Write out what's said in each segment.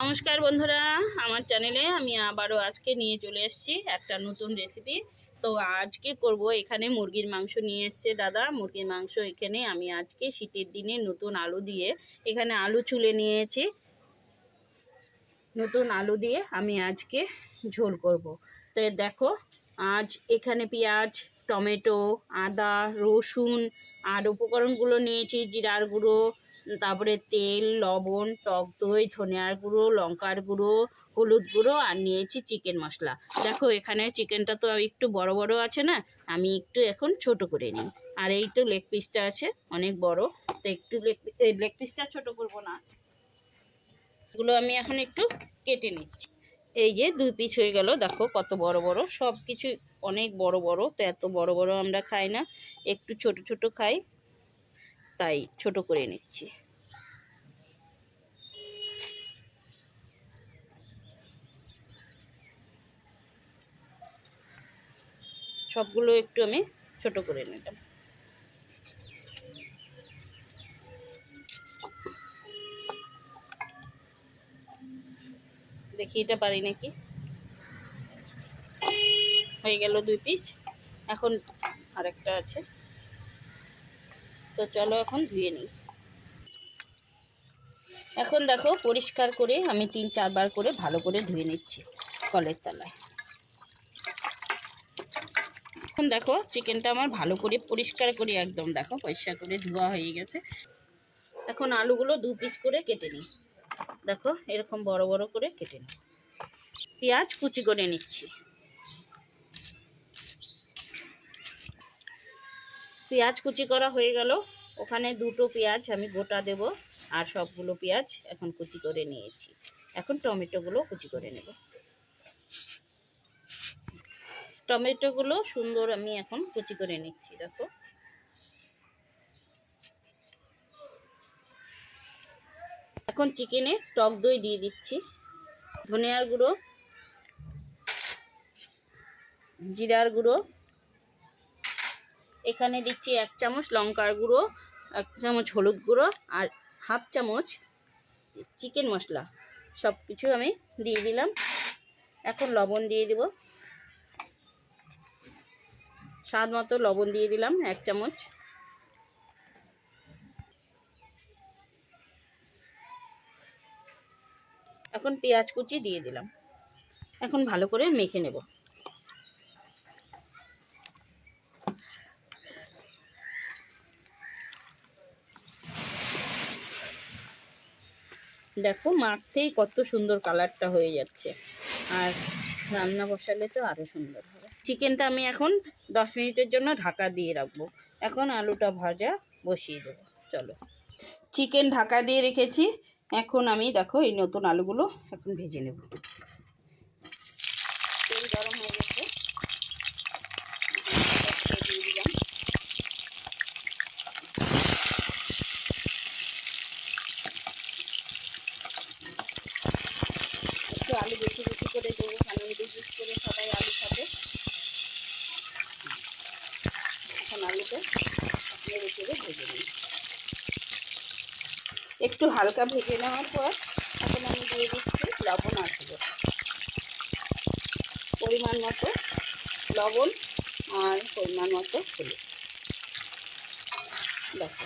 নমস্কার বন্ধুরা, আমার চ্যানেলে আমি আবারও আজকে নিয়ে চলে এসেছি একটা নতুন রেসিপি তো আজকে করব এখানে মুরগির মাংস নিয়ে এসছে দাদা। মুরগির মাংস এখানে আমি আজকে শীতের দিনে নতুন আলু দিয়ে এখানে আলু চুলে নিয়েছি। নতুন আলু দিয়ে আমি আজকে ঝোল করব। তো দেখো, আজ এখানে পেঁয়াজ, টমেটো, আদা, রসুন আর উপকরণগুলো নিয়েছি, জিরার গুঁড়ো তারপরে তেল, লবণ, টক দই, ধনিয়ার গুঁড়ো, লঙ্কার গুঁড়ো, হলুদ গুঁড়ো আর নিয়েছি চিকেন মশলা। দেখো, এখানে চিকেনটা তো একটু বড় বড় আছে না, আমি একটু এখন ছোট করে নিই। আর এই তো লেগ পিসটা আছে, অনেক বড়। তো একটু লেগ লেগ পিসটা ছোট করব না। এগুলো আমি এখন একটু কেটে নিচ্ছি। এই যে দুই পিস হয়ে গেল, দেখো কত বড় বড়। সব কিছু অনেক বড় বড়, তো এত বড় বড় আমরা খাই না। একটু ছোট ছোট খাই। তাই ছোট করে নিচ্ছি। সবগুলো একটু আমি ছোট করে নিলাম। দেখি এটা পারি নাকি? হয়ে গেল দুই পিস। এখন আরেকটা আছে। তো চলো এখন ধুয়ে নিই। এখন দেখো পরিষ্কার করে আমি তিন চারবার করে ভালো করে ধুয়ে নিচ্ছি কলের তলায়। এখন দেখো চিকেনটা আমার ভালো করে পরিষ্কার করে একদম দেখো পরিষ্কার করে ধোয়া হয়ে গেছে। এখন আলুগুলো দু পিস করে কেটে নিই। দেখো এরকম বড় বড় করে কেটে নিই। পেঁয়াজ কুচি করে নিচ্ছি। পেঁয়াজ কুচি করা হয়ে গেল। ওখানে দুটো পেঁয়াজ আমি গোটা দেব আর সবগুলো পেঁয়াজ এখন কুচি করে নিয়েছি। এখন টমেটোগুলো কুচি করে নেব। টমেটোগুলো সুন্দর আমি এখন কুচি করে নিচ্ছি, দেখো। এখন চিকেনে টক দই দিয়ে দিচ্ছি, ধনিয়ার গুঁড়ো, জিরার গুঁড়ো এখানে দিচ্ছি এক চামচ লঙ্কার গুঁড়ো, এক চামচ হলুদ গুঁড়ো আর হাফ চামচ চিকেন মশলা। সব কিছু আমি দিয়ে দিলাম। এখন লবণ দিয়ে দেব। স্বাদ মতো লবণ দিয়ে দিলাম এক চামচ। এখন পেঁয়াজ কুচি দিয়ে দিলাম। এখন ভালো করে মেখে নেব। দেখো, মাখতেই কত সুন্দর কালারটা হয়ে যাচ্ছে। আর রান্না বসালে তো আরও সুন্দর হবে। চিকেনটা আমি এখন দশ মিনিটের জন্য ঢাকা দিয়ে রাখব। এখন আলুটা ভাজা বসিয়ে দেবো। চলো। চিকেন ঢাকা দিয়ে রেখেছি। এখন আমি দেখো এই নতুন আলুগুলো এখন ভেজে নেব তেল গরম হয়ে গেছে দিয়ে দিলাম একটু আলু বেশি বেশি করে দেবো কারণ বিশেষ করে সবাই আলু খাবে এখন আলুটা নেড়ে চেড়ে ভেজে নিই একটু হালকা ভেজে নেওয়ার পর এখন আমি দিয়ে দিচ্ছি লবণ হলুদ পরিমাণ মতো লবণ আর পরিমাণ মতো দেখো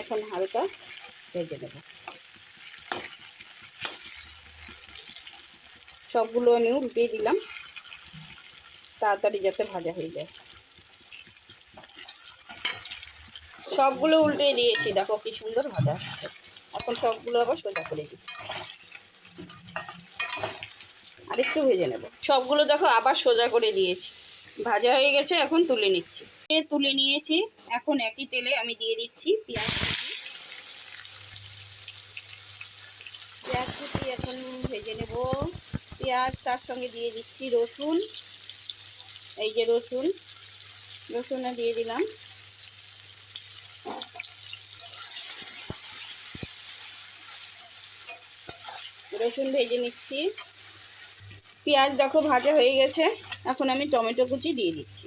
এখন হালকা ভেজে নেব। সবগুলো আমি উল্টিয়ে দিলাম। তাড়াতাড়ি যাতে ভাজা হয়ে যায়। সবগুলো উল্টে দিয়েছি, দেখো কি সুন্দর ভাজা হচ্ছে। এখন সবগুলো আবার সোজা করে দিই। আর একটু ভেজে নেব। সবগুলো দেখো আবার সোজা করে দিয়েছি। ভাজা হয়ে গেছে, এখন তুলে নিচ্ছি। তুলে নিয়েছি। এখন একই তেলে আমি দিয়ে দিচ্ছি পেঁয়াজ পেঁয়াজ কুচি এখন ভেজে নেব। পেঁয়াজ তার সঙ্গে দিয়ে দিচ্ছি রসুন। এই যে রসুন, রসুনও দিয়ে দিলাম। রসুন ভেজে নিচ্ছি। পেঁয়াজ দেখো ভাজা হয়ে গেছে, এখন আমি টমেটো কুচি দিয়ে দিচ্ছি।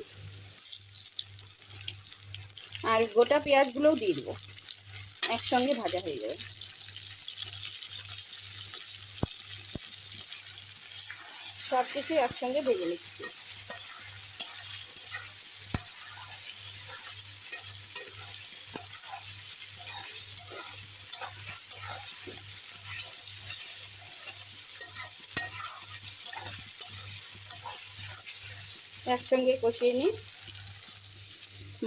আর গোটা পেঁয়াজগুলোও দিয়ে দেবো, একসঙ্গে ভাজা হয়ে যাবে। সব কিছু একসঙ্গে ভেজে নিচ্ছি। একসঙ্গে কষিয়ে নিই।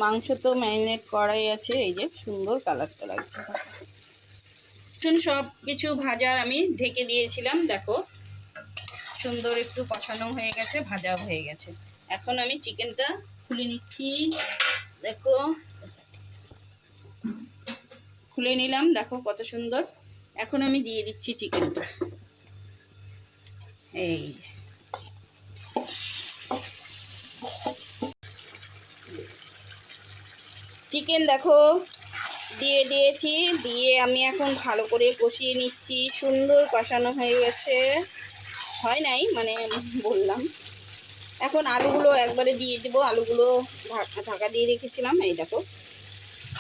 মাংস তো ম্যারিনেট করাই আছে, এই যে সুন্দর কালারটা লাগছে। শুন সব কিছু ভাজার আমি ঢেকে দিয়েছিলাম, দেখো। সুন্দর একটু কষানো হয়ে গেছে, ভাজাও হয়ে গেছে। এখন আমি চিকেনটা খুলে নিচ্ছি, দেখো। খুলে নিলাম, দেখো কত সুন্দর। এখন আমি দিয়ে দিচ্ছি চিকেনটা। এই চিকেন দেখো। দিয়ে দিয়েছি। দিয়ে আমি এখন ভালো করে কষিয়ে নিচ্ছি। সুন্দর কষানো হয়ে গেছে। হয় নাই মানে বললাম। এখন আলুগুলো একবারে দিয়ে দেবো। আলুগুলো ঢাকা- দিয়ে রেখেছিলাম। এই দেখো,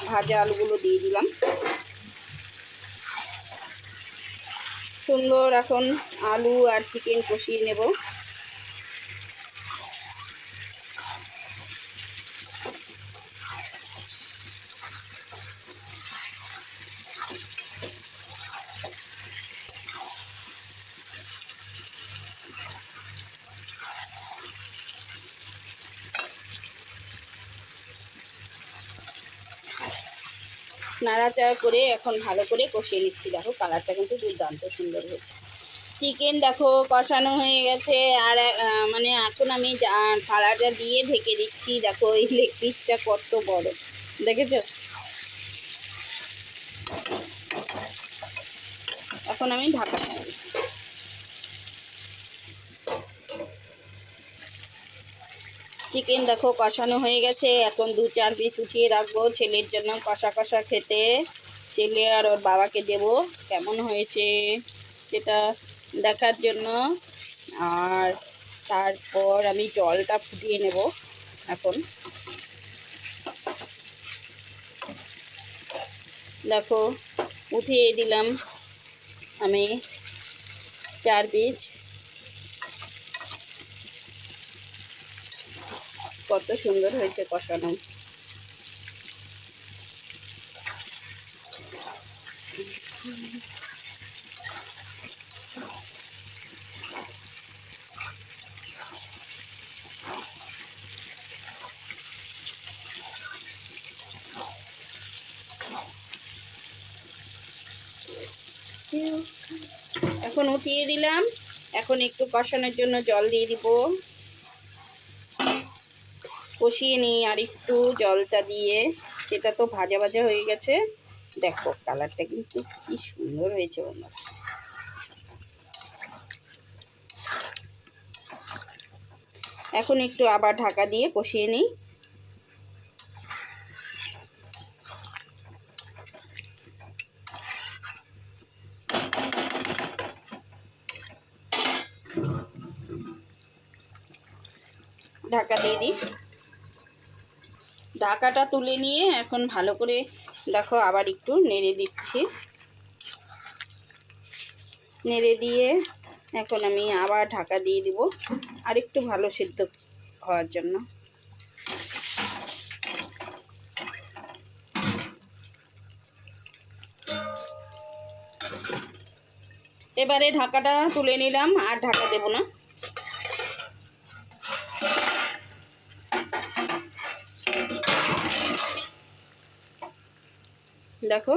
ভাজা আলুগুলো দিয়ে দিলাম। সুন্দর এখন আলু আর চিকেন কষিয়ে নেব। নাড়াচাড়া করে এখন ভালো করে কষিয়ে নিচ্ছি। দেখো কালারটা কিন্তু দুর্দান্ত সুন্দর হয়েছে। চিকেন দেখো কষানো হয়ে গেছে আর মানে এখন আমি কালারটা দিয়ে ঢেকে দিচ্ছি। দেখো এই লেগ পিসটা কত বড়। দেখেছ? এখন আমি ঢাকা দিয়ে দিচ্ছি। চিকেন দেখো কষানো হয়ে গেছে। এখন দু চার পিস উঠিয়ে রাখব ছেলের জন্য কষা কষা খেতে। ছেলে আর ওর বাবাকে দেব, কেমন হয়েছে সেটা দেখার জন্য। আর তারপর আমি জলটা ফুটিয়ে নেব এখন। দেখো, উঠিয়ে দিলাম আমি চার পিস। কত সুন্দর হয়েছে কষানো। এখন উঠিয়ে দিলাম। এখন একটু কষানোর জন্য জল দিয়ে দিব। কষিয়ে নিই আর একটু জলটা দিয়ে। সেটা তো ভাজা ভাজা হয়ে গেছে। দেখো, কালারটা কিন্তু কি সুন্দর হয়েছে বন্ধুরা। এখন একটু আবার ঢাকা দিয়ে কষিয়ে নিই ঢাকা দিয়ে দিই ঢাকাটা তুলে নিয়ে এখন ভালো করে দেখো আবার একটু নেড়ে দিচ্ছি। নেড়ে দিয়ে এখন আমি আবার ঢাকা দিয়ে দিব আর একটু ভালো সিদ্ধ হওয়ার জন্য। এবারে ঢাকাটা তুলে নিলাম, আর ঢাকা দেব না। দেখো।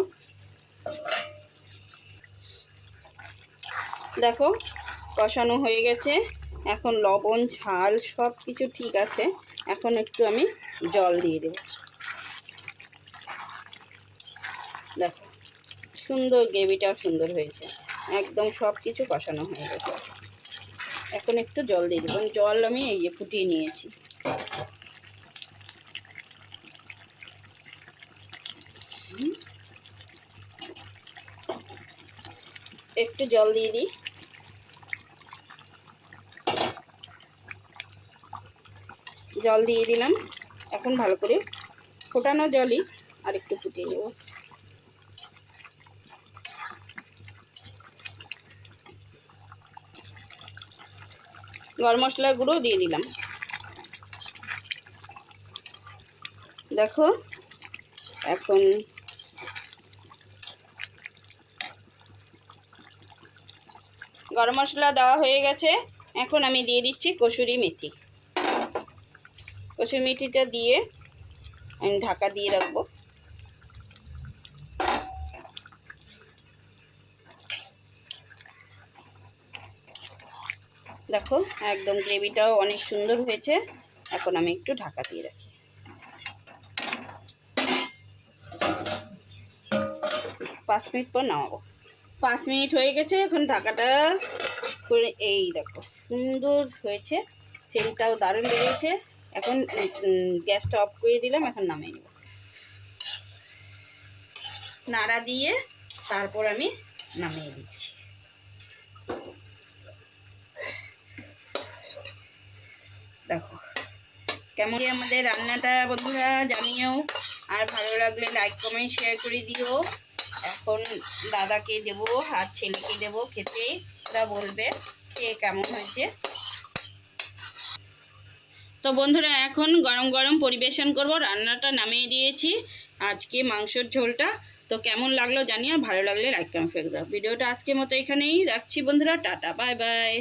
দেখো, কষানো হয়ে গেছে। এখন লবণ, ঝাল সব কিছু ঠিক আছে। এখন একটু আমি জল দিয়ে দেব। দেখো, সুন্দর গ্রেভিটাও সুন্দর হয়েছে। একদম সব কিছু কষানো হয়ে গেছে। এখন একটু জল দিয়ে দেবো। জল আমি এই যে ফুটিয়ে নিয়েছি। একটু জল দিয়ে দিই। জল দিয়ে দিলাম। এখন ভালো করে ফোটানো জলই আর একটু ফুটিয়ে নেব। গরম মশলা গুঁড়ো দিয়ে দিলাম। দেখো, এখন গরম মশলা দেওয়া হয়ে গেছে। এখন আমি দিয়ে দিচ্ছি কসুরি মেথি। কসুরি মেথিটা দিয়ে আমি ঢাকা দিয়ে রাখব। দেখো, একদম গ্রেভিটাও অনেক সুন্দর হয়েছে। এখন আমি একটু ঢাকা দিয়ে রাখি। পাঁচ মিনিট পর নামাবো। পাঁচ মিনিট হয়ে গেছে, এখন ঢাকাটা করে এই দেখো, সুন্দর হয়েছে, সেলটাও দারুণ বেরিয়েছে। এখন গ্যাসটা অফ করে দিলাম, এখন নামিয়ে নেব। নাড়া দিয়ে তারপর আমি নামিয়ে দিচ্ছি। দেখো, কেমন আমাদের রান্নাটা বন্ধুরা জানিও, আর ভালো লাগলে লাইক কমেন্ট শেয়ার করে দিও। এখন দাদাকে দেব আর ছেলেকে দেব খেতে। ওরা বলবে খেয়ে কেমন হয়েছে। তো বন্ধুরা, এখন গরম গরম পরিবেশন করব। রান্নাটা নামিয়ে দিয়েছি। আজকে মাংসর ঝোলটা। তো কেমন লাগল জানি আর ভালো লাগলে লাইক কমেন্ট শেয়ার ভিডিওটা আজকের মতো এখানেই রাখছি বন্ধুরা। Tata bye bye